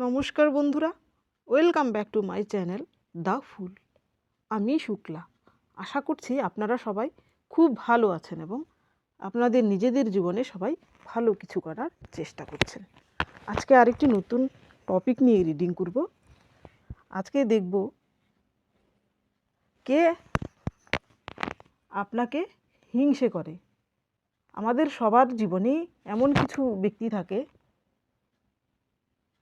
নমস্কার বন্ধুরা, welcome back to my channel the fool. আমি শুক্লা। আশা করছি আপনারা সবাই খুব ভালো আছেন এবং আপনাদের নিজেদের জীবনে সবাই ভালো কিছু করার চেষ্টা করছেন। আজকে আরেকটি নতুন টপিক নিয়ে রিডিং করব। আজকে দেখব কে আপনাকে হিংসে করে। আমাদের সবার জীবনেই এমন কিছু ব্যক্তি থাকে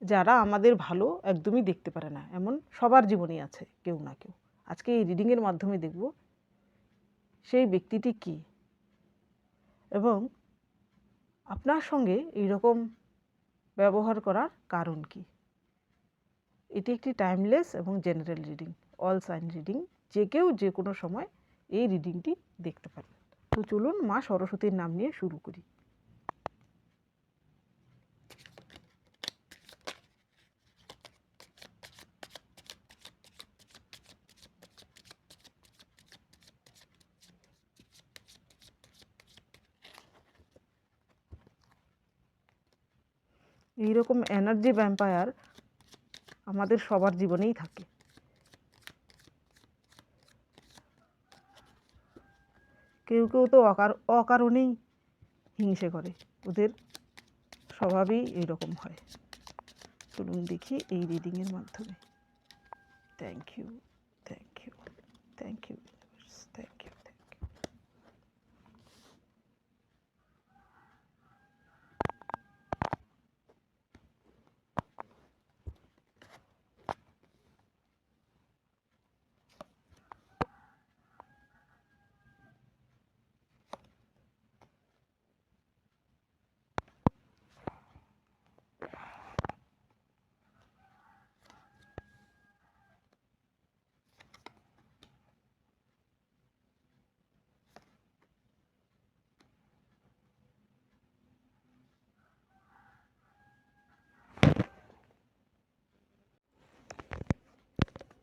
যারা আমাদের ভালো একদমই দেখতে পারে না। এমন সবার জীবনেই আছে, কেউ না কেউ। আজকে এই রিডিংয়ের মাধ্যমে দেখব সেই ব্যক্তিটি কি? এবং আপনার সঙ্গে এই রকম ব্যবহার করার কারণ কি? এটি একটি টাইমলেস এবং general reading all sign reading যে কেউ যে কোনো সময় এই রিডিংটি দেখতে পারেন। তো চলুন মা সরস্বতীর নাম নিয়ে শুরু করি। এইরকম এনার্জি ভ্যাম্পায়ার আমাদের সবার জীবনেই থাকে। কেউ কেউ তো অকার, অকারণেই হিংসে করে। ওদের স্বভাবই এইরকম হয়। চলুন দেখি এই রিডিংয়ের মাধ্যমে। Thank you thank you thank you thank you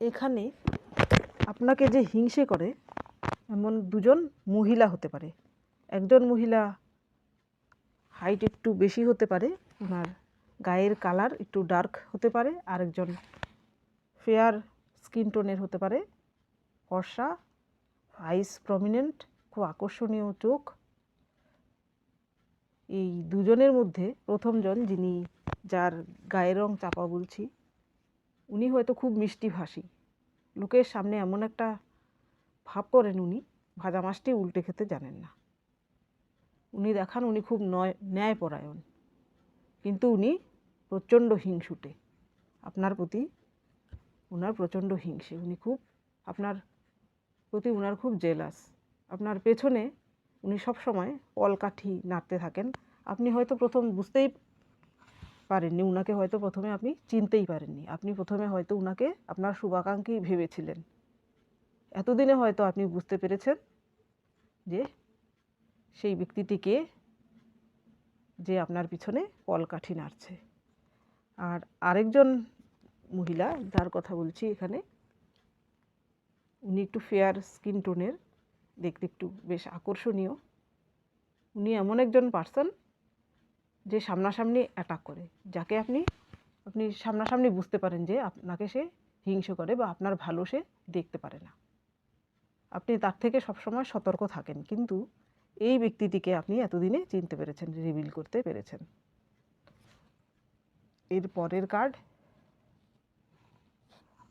এখানে আপনাকে যে হিংসে করে, এমন দুজন মহিলা হতে পারে। একজন মহিলা হাইট একটু বেশি হতে পারে, ওনার গায়ের কালার একটু ডার্ক হতে পারে, আরেকজন ফেয়ার স্কিন টোনের হতে পারে। ফর্সা আইস প্রমিনেন্ট খুব আকর্ষণীয় চোখ। এই দুজনের মধ্যে প্রথমজন, যিনি যার গায়ের রং চাপা বলছি, উনি হয়তো খুব মিষ্টি ভাষী। লোকের সামনে এমন একটা ভাব করেন উনি, ভাজা মাছটি উল্টে খেতে জানেন না। উনি দেখান উনি খুব নয়, ন্যায়পরায়ণ। কিন্তু উনি প্রচণ্ড হিংসুটে। আপনার প্রতি ওনার প্রচণ্ড হিংসে। উনি খুব, আপনার প্রতি ওনার খুব জেলাস। আপনার পেছনে উনি সব সময় কলকাঠি নাড়তে থাকেন। আপনি হয়তো প্রথম বুঝতেই পারেননি। উনাকে হয়তো প্রথমে আপনি চিনতেই পারেননি। আপনি প্রথমে হয়তো উনাকে আপনার শুভাকাঙ্ক্ষী ভেবেছিলেন। এতদিনে হয়তো আপনি বুঝতে পেরেছেন যে সেই ব্যক্তিটিকে যে আপনার পিছনে কলকাঠি নাড়ছে। আর আরেকজন মহিলা, যার কথা বলছি এখানে, উনি একটু ফেয়ার স্কিন টোনের, দেখতে একটু বেশ আকর্ষণীয়। উনি এমন একজন পার্সন যে সামনাসামনি অ্যাটাক করে। যাকে আপনি আপনি সামনাসামনি বুঝতে পারেন যে আপনাকে সে হিংসে করে বা আপনার ভালো সে দেখতে পারে না। আপনি তার থেকে সবসময় সতর্ক থাকেন, কিন্তু এই ব্যক্তিটিকে আপনি এতদিনে চিনতে পেরেছেন রিভিল করতে পেরেছেন। এর পরের কার্ড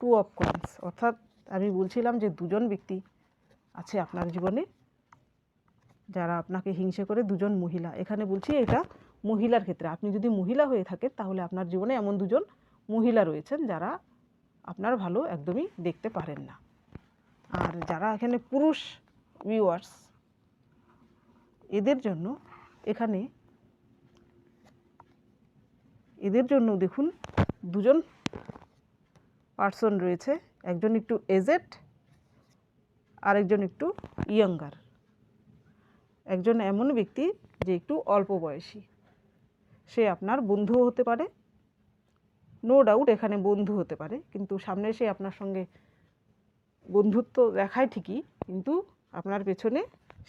টু অফ কয়েন্স অর্থাৎ আমি বলছিলাম যে দুজন ব্যক্তি আছে আপনার জীবনে, যারা আপনাকে হিংসে করে, দুজন মহিলা। এখানে বলছি এটা মহিলার ক্ষেত্রে। আপনি যদি মহিলা হয়ে থাকেন, তাহলে আপনার জীবনে এমন দুজন মহিলা রয়েছেন যারা আপনার ভালো একদমই দেখতে পারেন না। আর যারা এখানে পুরুষ ভিউয়ার্স এদের জন্য এখানে, এদের জন্য দেখুন দুজন পার্সন রয়েছে। একজন একটু এজেড আরেকজন একটু ইয়ঙ্গার একজন এমন ব্যক্তি যে একটু অল্প বয়সী। সে আপনার বন্ধুও হতে পারে। নো ডাউট এখানে বন্ধু হতে পারে, কিন্তু সামনে সে আপনার সঙ্গে বন্ধুত্ব দেখায় ঠিকই, কিন্তু আপনার পেছনে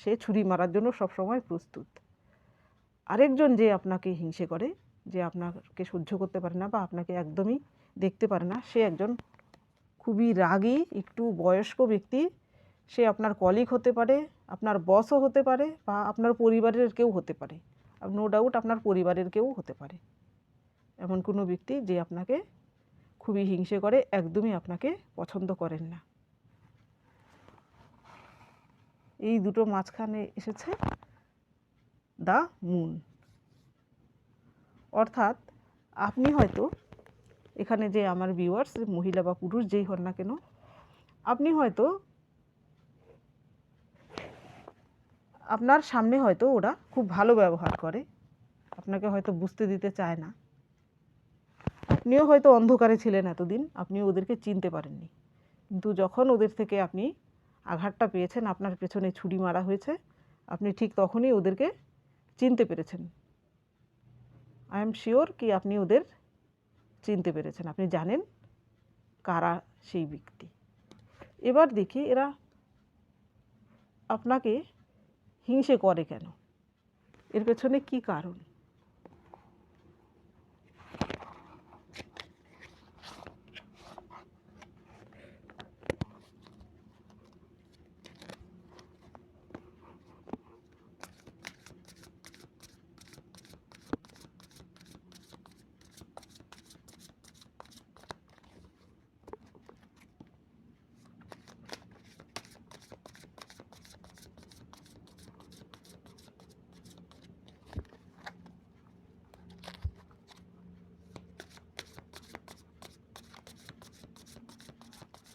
সে ছুরি মারার জন্য সবসময় প্রস্তুত। আরেকজন যে আপনাকে হিংসে করে, যে আপনাকে সহ্য করতে পারে না বা আপনাকে একদমই দেখতে পারে না, সে একজন খুবই রাগী, একটু বয়স্ক ব্যক্তি। সে আপনার কলিগ হতে পারে, আপনার বসও হতে পারে বা আপনার পরিবারের কেউ হতে পারে। নো ডাউট আপনার পরিবারের কেউ হতে পারে। এমন কোনো ব্যক্তি যে আপনাকে খুবই হিংসে করে, একদমই আপনাকে পছন্দ করেন না। এই দুটো মাঝখানে এসেছে দ্য মুন অর্থাৎ আপনি হয়তো এখানে যে আমার ভিউয়ার্স মহিলা বা পুরুষ যেই হন না কেন, আপনি হয়তো আপনার সামনে হয়তো ওরা খুব ভালো ব্যবহার করে। আপনাকে হয়তো বুঝতে দিতে চায় না। আপনিও হয়তো অন্ধকারে ছিলেন এতদিন, আপনি ওদেরকে চিনতে পারেননি। কিন্তু যখন ওদের থেকে আপনি আঘাতটা পেয়েছেন, আপনার পেছনে ছুরি মারা হয়েছে, আপনি ঠিক তখনই ওদেরকে চিনতে পেরেছেন। আই এম শিওর কি আপনি ওদের চিনতে পেরেছেন। আপনি জানেন কারা সেই ব্যক্তি। এবার দেখি এরা আপনাকে হিংসে করে কেন? এর পেছনে কি কারণ?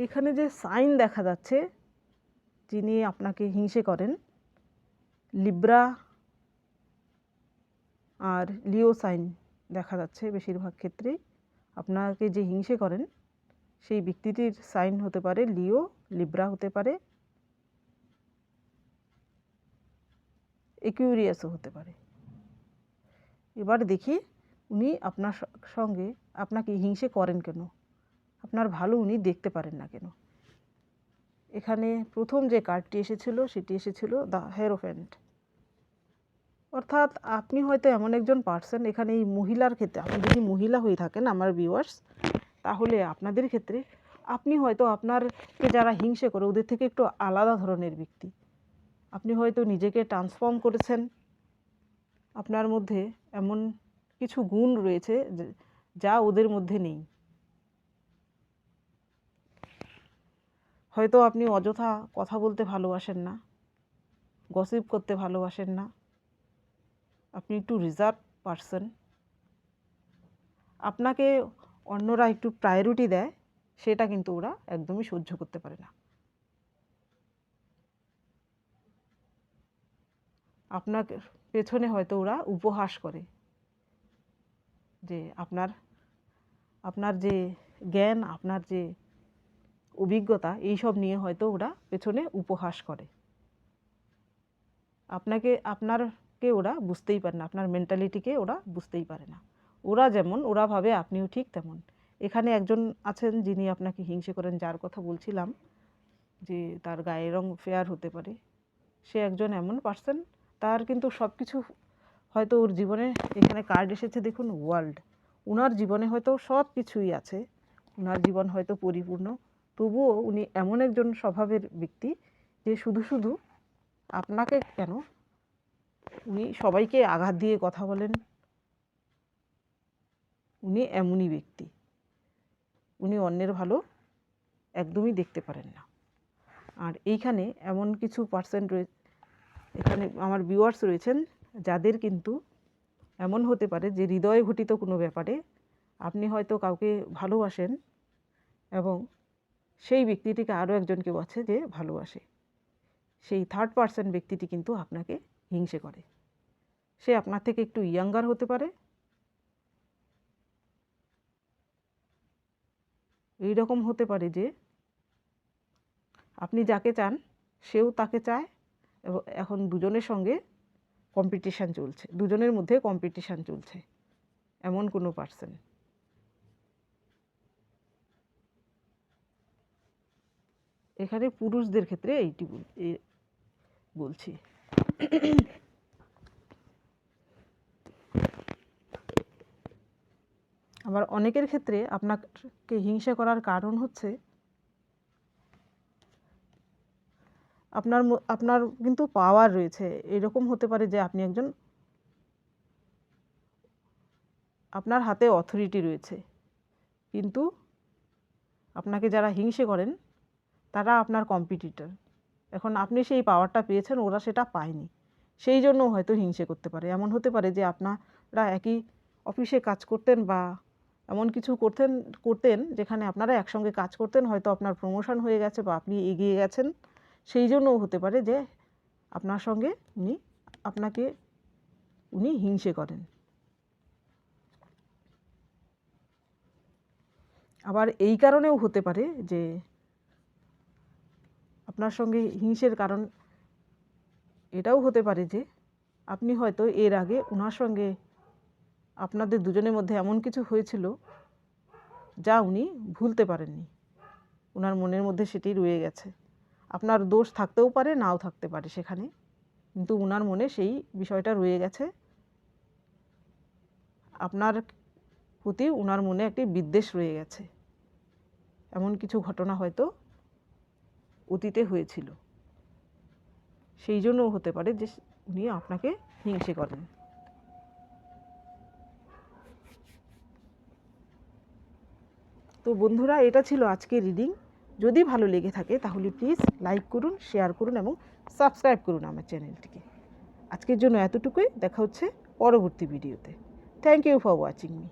এখানে যে সাইন দেখা যাচ্ছে, যিনি আপনাকে হিংসে করেন, লিব্রা আর লিও সাইন দেখা যাচ্ছে বেশিরভাগ ক্ষেত্রেই। আপনাকে যে হিংসে করেন, সেই ব্যক্তিটির সাইন হতে পারে লিও, লিব্রা হতে পারে, একিউরিয়াসও হতে পারে। এবার দেখি উনি আপনার সঙ্গে আপনাকে হিংসে করেন কেন? আপনার ভালো উনি দেখতে পারেন না কেন। এখানে প্রথম যে কার্ডটি এসেছিল, সেটি এসেছিল দ্য হেরোফ্যান্ট অর্থাৎ আপনি হয়তো এমন একজন পার্সন এখানে এই মহিলার ক্ষেত্রে, আপনি যদি মহিলা হয়ে থাকেন আমার ভিউয়ার্স তাহলে আপনাদের ক্ষেত্রে আপনি হয়তো আপনারকে যারা হিংসে করে, ওদের থেকে একটু আলাদা ধরনের ব্যক্তি। আপনি হয়তো নিজেকে ট্রান্সফর্ম করেছেন। আপনার মধ্যে এমন কিছু গুণ রয়েছে যা ওদের মধ্যে নেই। হয়তো আপনি অযথা কথা বলতে ভালোবাসেন না গসিপ করতে ভালোবাসেন না। আপনি একটু রিজার্ভ পারসন আপনাকে অন্যরা একটু প্রায়োরিটি দেয়, সেটা কিন্তু ওরা একদমই সহ্য করতে পারে না। আপনার পেছনে হয়তো ওরা উপহাস করে যে আপনার আপনার যে জ্ঞান, আপনার যে অভিজ্ঞতা এইসব নিয়ে হয়তো ওরা পেছনে উপহাস করে। আপনাকে, আপনারকে ওরা বুঝতেই পারে না, আপনার মেন্টালিটিকে ওরা বুঝতেই পারে না। ওরা যেমন, ওরা ভাবে, আপনিও ঠিক তেমন। এখানে একজন আছেন যিনি আপনাকে হিংসে করেন, যার কথা বলছিলাম যে তার গায়ের রং ফেয়ার হতে পারে। সে একজন এমন পার্সন তার কিন্তু সব কিছু হয়তো ওর জীবনে, এখানে কার্ড এসেছে দেখুন ওয়ার্ল্ড ওনার জীবনে হয়তো সব কিছুই আছে। ওনার জীবন হয়তো পরিপূর্ণ। তবুও উনি এমন একজন স্বভাবের ব্যক্তি যে শুধু শুধু আপনাকে কেন? উনি সবাইকে আঘাত দিয়ে কথা বলেন। উনি এমনই ব্যক্তি। উনি অন্যের ভালো একদমই দেখতে পারেন না। আর এইখানে এমন কিছু পার্সেন্ট রয়েছে এখানে আমার ভিউয়ার্স রয়েছেন যাদের কিন্তু এমন হতে পারে যে হৃদয় ঘটিত কোনো ব্যাপারে আপনি হয়তো কাউকে ভালোবাসেন এবং সেই ব্যক্তিটিকে আরও একজন কেউ আছে যে ভালোবাসে। সেই থার্ড পার্সন ব্যক্তিটি কিন্তু আপনাকে হিংসে করে। সে আপনার থেকে একটু ইয়াঙ্গার হতে পারে। এই রকম হতে পারে যে আপনি যাকে চান, সেও তাকে চায় এবং এখন দুজনের সঙ্গে কম্পিটিশান চলছে। দুজনের মধ্যে কম্পিটিশান চলছে। এমন কোনো পার্সন এখানে পুরুষদের ক্ষেত্রে এইটি বলছি। আবার অনেকের ক্ষেত্রে আপনাকে হিংসা করার কারণ হচ্ছে, আপনার আপনার কিন্তু পাওয়ার রয়েছে। এরকম হতে পারে যে আপনি একজন আপনার হাতে অথরিটি রয়েছে। কিন্তু আপনাকে যারা হিংসে করেন তারা আপনার কম্পিটিটর এখন আপনি সেই পাওয়ারটা পেয়েছেন, ওরা সেটা পায়নি। সেই জন্য হয়তো হিংসে করতে পারে। এমন হতে পারে যে আপনারা একই অফিসে কাজ করতেন বা এমন কিছু করতেন করতেন যেখানে আপনারা একসঙ্গে কাজ করতেন, হয়তো আপনার প্রমোশন হয়ে গেছে বা আপনি এগিয়ে গেছেন। সেই জন্যও হতে পারে যে আপনার সঙ্গে উনি আপনাকে, উনি হিংসে করেন। আবার এই কারণেও হতে পারে যে আপনার সঙ্গে হিংসের কারণ এটাও হতে পারে যে আপনি হয়তো এর আগে ওনার সঙ্গে আপনাদের দুজনের মধ্যে এমন কিছু হয়েছিল যা উনি ভুলতে পারেননি। ওনার মনের মধ্যে সেটি রয়ে গেছে। আপনার দোষ থাকতেও পারে, নাও থাকতে পারে সেখানে। কিন্তু ওনার মনে সেই বিষয়টা রয়ে গেছে। আপনার প্রতি ওনার মনে একটি বিদ্বেষ রয়ে গেছে। এমন কিছু ঘটনা হয়তো অতীতে হয়েছিল। সেই জন্যও হতে পারে যে উনি আপনাকে হিংসে করেন। তো বন্ধুরা, এটা ছিল আজকের রিডিং। যদি ভালো লেগে থাকে তাহলে প্লিজ লাইক করুন, শেয়ার করুন এবং সাবস্ক্রাইব করুন আমার চ্যানেলটিকে। আজকের জন্য এতটুকুই। দেখা হচ্ছে পরবর্তী ভিডিওতে। Thank you for watching me